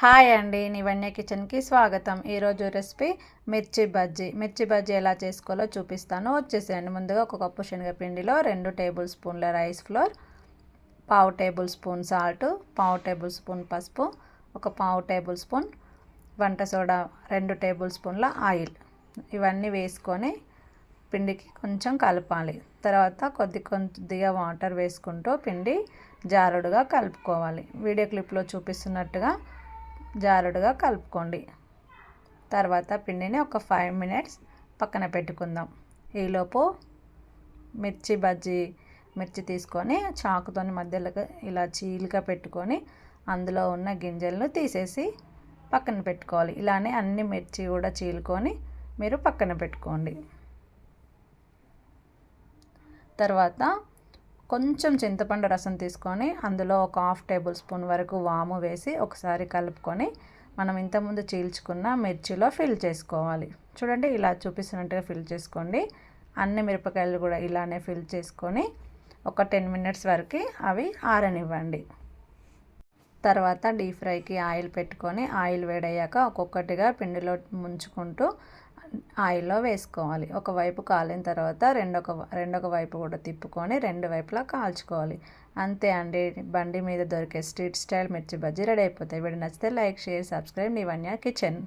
Hi అండి నివన్య కిచెన్కి స్వాగతం. ఈరోజు రెసిపీ మిర్చి బజ్జీ. మిర్చి బజ్జీ ఎలా చేసుకోవాలో చూపిస్తాను. వచ్చేసేయండి. ముందుగా ఒక కప్పు శనగపిండిలో రెండు టేబుల్ స్పూన్ల రైస్ ఫ్లోర్ పావు టేబుల్ స్పూన్ సాల్ట్ పావు టేబుల్ స్పూన్ పసుపు ఒక పావు టేబుల్ స్పూన్ వంట సోడా రెండు టేబుల్ స్పూన్ల ఆయిల్. ఇవన్నీ వేసుకొని పిండికి కొంచెం కలపాలి. తర్వాత కొద్ది కొద్దిగా వాటర్ వేసుకుంటూ పిండి జారుడుగా కలుపుకోవాలి. వీడియో క్లిప్లో చూపిస్తున్నట్టుగా జారుడుగా కలుపుకోండి. తర్వాత పిండిని ఒక ఫైవ్ మినిట్స్ పక్కన పెట్టుకుందాం. ఈలోపు మిర్చి బజ్జీ మిర్చి తీసుకొని చాకుతో మధ్యలో ఇలా చీలిక పెట్టుకొని అందులో ఉన్న గింజలను తీసేసి పక్కన పెట్టుకోవాలి. ఇలానే అన్ని మిర్చి కూడా చీలుకొని మీరు పక్కన పెట్టుకోండి. తర్వాత కొంచెం చింతపండు రసం తీసుకొని అందులో ఒక హాఫ్ టేబుల్ స్పూన్ వరకు వాము వేసి ఒకసారి కలుపుకొని మనం ఇంతకుముందు చీల్చుకున్న మిర్చిలో ఫిల్ చేసుకోవాలి. చూడండి ఇలా చూపిస్తున్నట్టుగా ఫిల్ చేసుకోండి. అన్ని మిరపకాయలు కూడా ఇలానే ఫిల్ చేసుకొని ఒక టెన్ మినిట్స్ వరకు అవి ఆరనివ్వండి. తర్వాత డీప్ ఫ్రైకి ఆయిల్ పెట్టుకొని ఆయిల్ వేడయ్యాక ఒక్కొక్కటిగా పిండిలో ముంచుకుంటూ ఆయిల్లో వేసుకోవాలి. ఒకవైపు కాలిన తర్వాత రెండొక రెండొక వైపు కూడా తిప్పుకొని రెండు వైపులా కాల్చుకోవాలి. అంతే అండి. బండి మీద దొరికే street style mirchi bajji ready అయిపోతాయి. వీడు నచ్చితే like share subscribe. Nivanya kitchen.